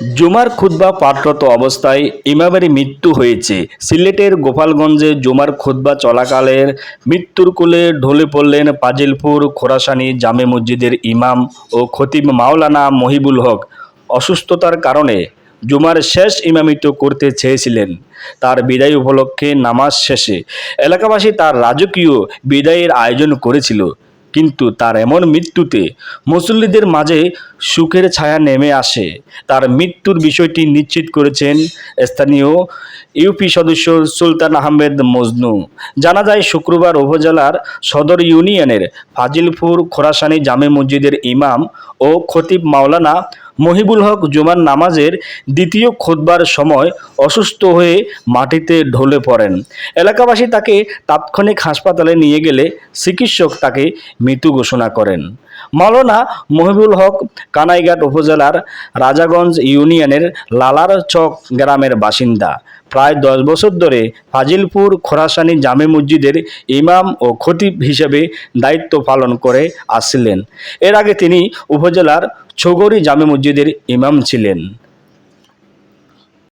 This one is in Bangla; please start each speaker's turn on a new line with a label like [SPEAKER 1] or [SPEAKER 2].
[SPEAKER 1] জুমার খুতবা পাঠরত অবস্থায় ইমামের মৃত্যু হয়েছে। সিলেটের গোপালগঞ্জে জুমার খুতবা চলাকালের মৃত্যুর কোলে ঢলে পড়লেন পাজিলপুর খোরাসানি জামে মসজিদের ইমাম ও খতিব মাওলানা মহিবুল হক। অসুস্থতার কারণে জুমার শেষ ইমামিত করতে চেয়েছিলেন। তার বিদায় উপলক্ষে নামাজ শেষে এলাকাবাসী তার রাজকীয় বিদায়ের আয়োজন করেছিল। কিন্তু তার এমন মৃত্যুতে মুসল্লিদের মাঝে সুখের ছায়া নেমে আসে। তার মৃত্যুর বিষয়টি নিশ্চিত করেছেন স্থানীয় ইউপি সদস্য সুলতান আহমেদ মজনু। জানা যায়, শুক্রবার উপজেলার সদর ইউনিয়নের ফাজিলপুর খোরাসানি জামে মসজিদের ইমাম ও খতিব মাওলানা মহিবুল হক জুমার নামাজের দ্বিতীয় খোদবার সময় অসুস্থ হয়ে মাটিতে ঢলে পড়েন। এলাকাবাসী তাকে তাৎক্ষণিক হাসপাতালে নিয়ে গেলে চিকিৎসক তাকে মৃত্যু ঘোষণা করেন। মাওলানা মহিবুল হক কানাইঘাট উপজেলার রাজাগঞ্জ ইউনিয়নের লালার চক গ্রামের বাসিন্দা। প্রায় দশ বছর ধরে ফাজিলপুর খোরাসানি জামে মসজিদের ইমাম ও খতিব হিসেবে দায়িত্ব পালন করে আসছিলেন। এর আগে তিনি উপজেলার ছগরি জামে মসজিদের ইমাম ছিলেন।